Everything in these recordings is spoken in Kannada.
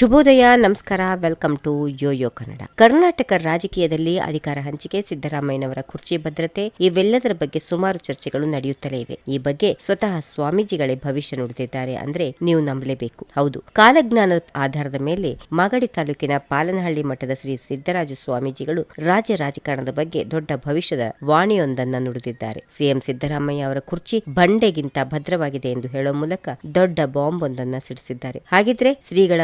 ಶುಭೋದಯ, ನಮಸ್ಕಾರ, welcome to YoYo Kannada. Karnataka ರಾಜಕೀಯದಲ್ಲಿ ಅಧಿಕಾರ ಹಂಚಿಕೆ, ಸಿದ್ದರಾಮಯ್ಯನವರ ಕುರ್ಚಿ ಭದ್ರತೆ ಇವೆಲ್ಲದರ ಬಗ್ಗೆ ಸುಮಾರು ಚರ್ಚೆಗಳು ನಡೆಯುತ್ತಲೇ ಇವೆ. ಈ ಬಗ್ಗೆ ಸ್ವತಃ ಸ್ವಾಮೀಜಿಗಳೇ ಭವಿಷ್ಯ ನುಡಿದಿದ್ದಾರೆ ಅಂದ್ರೆ ನೀವು ನಂಬಲೇಬೇಕು. ಹೌದು ಕಾಲಜ್ಞಾನದ ಆಧಾರದ ಮೇಲೆ ಮಾಗಡಿ ತಾಲೂಕಿನ ಪಾಲನಹಳ್ಳಿ ಮಠದ ಶ್ರೀ ಸಿದ್ದರಾಜು ಸ್ವಾಮೀಜಿಗಳು ರಾಜ್ಯ ರಾಜಕಾರಣದ ಬಗ್ಗೆ ದೊಡ್ಡ ಭವಿಷ್ಯದ ವಾಣಿಯೊಂದನ್ನ ನುಡಿದಿದ್ದಾರೆ. ಸಿಎಂ ಸಿದ್ದರಾಮಯ್ಯ ಅವರ ಕುರ್ಚಿ ಬಂಡೆಗಿಂತ ಭದ್ರವಾಗಿದೆ ಎಂದು ಹೇಳುವ ಮೂಲಕ ದೊಡ್ಡ ಬಾಂಬ್ ಒಂದನ್ನು ಸಿಡಿಸಿದ್ದಾರೆ. ಹಾಗಿದ್ರೆ ಶ್ರೀಗಳ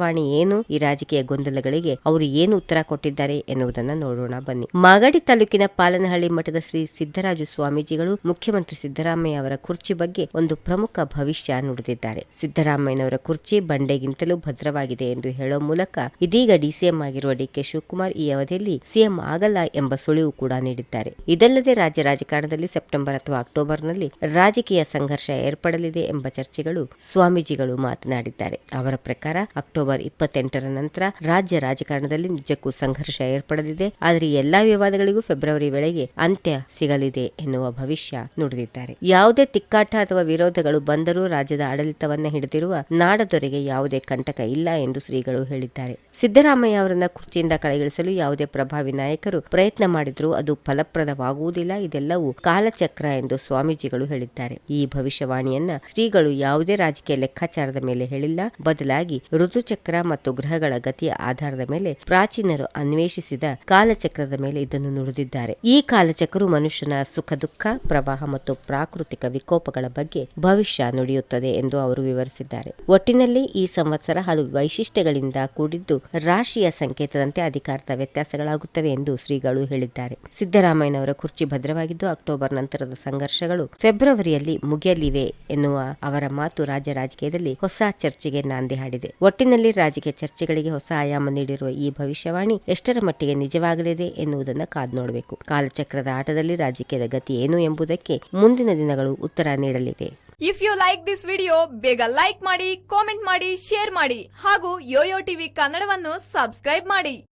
ಭವಿಷ್ಯವಾಣಿ ಏನು? ಈ ರಾಜಕೀಯ ಗೊಂದಲಗಳಿಗೆ ಅವರು ಏನು ಉತ್ತರ ಕೊಟ್ಟಿದ್ದಾರೆ ಎನ್ನುವುದನ್ನು ನೋಡೋಣ, ಬನ್ನಿ. ಮಾಗಡಿ ತಾಲೂಕಿನ ಪಾಲನಹಳ್ಳಿ ಮಠದ ಶ್ರೀ ಸಿದ್ದರಾಜು ಸ್ವಾಮೀಜಿಗಳು, ಮುಖ್ಯಮಂತ್ರಿ ಸಿದ್ದರಾಮಯ್ಯ ಅವರ ಕುರ್ಚಿ ಬಗ್ಗೆ ಒಂದು ಪ್ರಮುಖ ಭವಿಷ್ಯ ನುಡಿದಿದ್ದಾರೆ. ಸಿದ್ದರಾಮಯ್ಯನವರ ಕುರ್ಚಿ ಬಂಡೆಗಿಂತಲೂ ಭದ್ರವಾಗಿದೆ ಎಂದು ಹೇಳೋ ಮೂಲಕ ಇದೀಗ ಡಿಸಿಎಂ ಆಗಿರುವ ಡಿಕೆ ಶಿವಕುಮಾರ್ ಈ ಅವಧಿಯಲ್ಲಿ ಸಿಎಂ ಆಗಲ್ಲ ಎಂಬ ಸುಳಿವು ಕೂಡ ನೀಡಿದ್ದಾರೆ. ಇದಲ್ಲದೆ ರಾಜ್ಯ ರಾಜಕಾರಣದಲ್ಲಿ ಸೆಪ್ಟೆಂಬರ್ ಅಥವಾ ಅಕ್ಟೋಬರ್ನಲ್ಲಿ ರಾಜಕೀಯ ಸಂಘರ್ಷ ಏರ್ಪಡಲಿದೆ ಎಂಬ ಚರ್ಚೆಗಳು ಸ್ವಾಮೀಜಿಗಳು ಮಾತನಾಡಿದ್ದಾರೆ. ಅವರ ಪ್ರಕಾರ ಅಕ್ಟೋಬರ್ ಇಪ್ಪತ್ತೆಂಟರ ನಂತರ ರಾಜ್ಯ ರಾಜಕಾರಣದಲ್ಲಿ ನಿಜಕ್ಕೂ ಸಂಘರ್ಷ ಏರ್ಪಡಲಿದೆ. ಆದರೆ ಎಲ್ಲಾ ವಿವಾದಗಳಿಗೂ ಫೆಬ್ರವರಿ ವೇಳೆಗೆ ಅಂತ್ಯ ಸಿಗಲಿದೆ ಎನ್ನುವ ಭವಿಷ್ಯ ನುಡಿದಿದ್ದಾರೆ. ಯಾವುದೇ ತಿಕ್ಕಾಟ ಅಥವಾ ವಿರೋಧಗಳು ಬಂದರೂ ರಾಜ್ಯದ ಆಡಳಿತವನ್ನ ಹಿಡಿದಿರುವ ನಾಡದೊರೆಗೆ ಯಾವುದೇ ಕಂಟಕ ಇಲ್ಲ ಎಂದು ಶ್ರೀಗಳು ಹೇಳಿದ್ದಾರೆ. ಸಿದ್ದರಾಮಯ್ಯ ಅವರನ್ನ ಕುರ್ಚಿಯಿಂದ ಕಳೆಗಿಳಿಸಲು ಯಾವುದೇ ಪ್ರಭಾವಿ ನಾಯಕರು ಪ್ರಯತ್ನ ಮಾಡಿದರೂ ಅದು ಫಲಪ್ರದವಾಗುವುದಿಲ್ಲ. ಇದೆಲ್ಲವೂ ಕಾಲಚಕ್ರ ಎಂದು ಸ್ವಾಮೀಜಿಗಳು ಹೇಳಿದ್ದಾರೆ. ಈ ಭವಿಷ್ಯವಾಣಿಯನ್ನ ಶ್ರೀಗಳು ಯಾವುದೇ ರಾಜಕೀಯ ಲೆಕ್ಕಾಚಾರದ ಮೇಲೆ ಹೇಳಿಲ್ಲ. ಬದಲಾಗಿ ಋತುಚಕ್ರ ಮತ್ತು ಗ್ರಹಗಳ ಗತಿಯ ಆಧಾರದ ಮೇಲೆ ಪ್ರಾಚೀನರು ಅನ್ವೇಷಿಸಿದ ಕಾಲಚಕ್ರದ ಮೇಲೆ ಇದನ್ನು ನುಡಿದಿದ್ದಾರೆ. ಈ ಕಾಲಚಕ್ರ ಮನುಷ್ಯನ ಸುಖ, ದುಃಖ, ಪ್ರವಾಹ ಮತ್ತು ಪ್ರಾಕೃತಿಕ ವಿಕೋಪಗಳ ಬಗ್ಗೆ ಭವಿಷ್ಯ ನುಡಿಯುತ್ತದೆ ಎಂದು ಅವರು ವಿವರಿಸಿದ್ದಾರೆ. ಒಟ್ಟಿನಲ್ಲಿ ಈ ಸಂವತ್ಸರ ಹಲವು ವೈಶಿಷ್ಟ್ಯಗಳಿಂದ ಕೂಡಿದ್ದು ರಾಶಿಯ ಸಂಕೇತದಂತೆ ಅಧಿಕಾರದ ವ್ಯತ್ಯಾಸಗಳಾಗುತ್ತವೆ ಎಂದು ಶ್ರೀಗಳು ಹೇಳಿದ್ದಾರೆ. ಸಿದ್ದರಾಮಯ್ಯನವರ ಕುರ್ಚಿ ಭದ್ರವಾಗಿದ್ದು ಅಕ್ಟೋಬರ್ ನಂತರದ ಸಂಘರ್ಷಗಳು ಫೆಬ್ರವರಿಯಲ್ಲಿ ಮುಗಿಯಲಿವೆ ಎನ್ನುವ ಅವರ ಮಾತು ರಾಜ್ಯ ರಾಜಕೀಯದಲ್ಲಿ ಹೊಸ ಚರ್ಚೆಗೆ ನಾಂದಿ ಹಾಡಿದೆ. ಒಟ್ಟಿನಲ್ಲಿ ರಾಜಕೀಯ ಚರ್ಚೆಗಳಿಗೆ ಹೊಸ ಆಯಾಮ ನೀಡಿರುವ ಈ ಭವಿಷ್ಯವಾಣಿ ಎಷ್ಟರ ಮಟ್ಟಿಗೆ ನಿಜವಾಗಲಿದೆ ಎನ್ನುವುದನ್ನು ಕಾದು ನೋಡಬೇಕು. ಕಾಲಚಕ್ರದ ಆಟದಲ್ಲಿ ರಾಜಕೀಯದ ಗತಿ ಏನು ಎಂಬುದಕ್ಕೆ ಮುಂದಿನ ದಿನಗಳು ಉತ್ತರ ನೀಡಲಿವೆ. If you like this video ಬೇಗ ಲೈಕ್ ಮಾಡಿ ಕಾಮೆಂಟ್ ಮಾಡಿ ಶೇರ್ ಮಾಡಿ ಹಾಗೂ ಯೋಯೋ ಟಿವಿ ಕನ್ನಡವನ್ನು ಸಬ್ಸ್ಕ್ರೈಬ್ ಮಾಡಿ.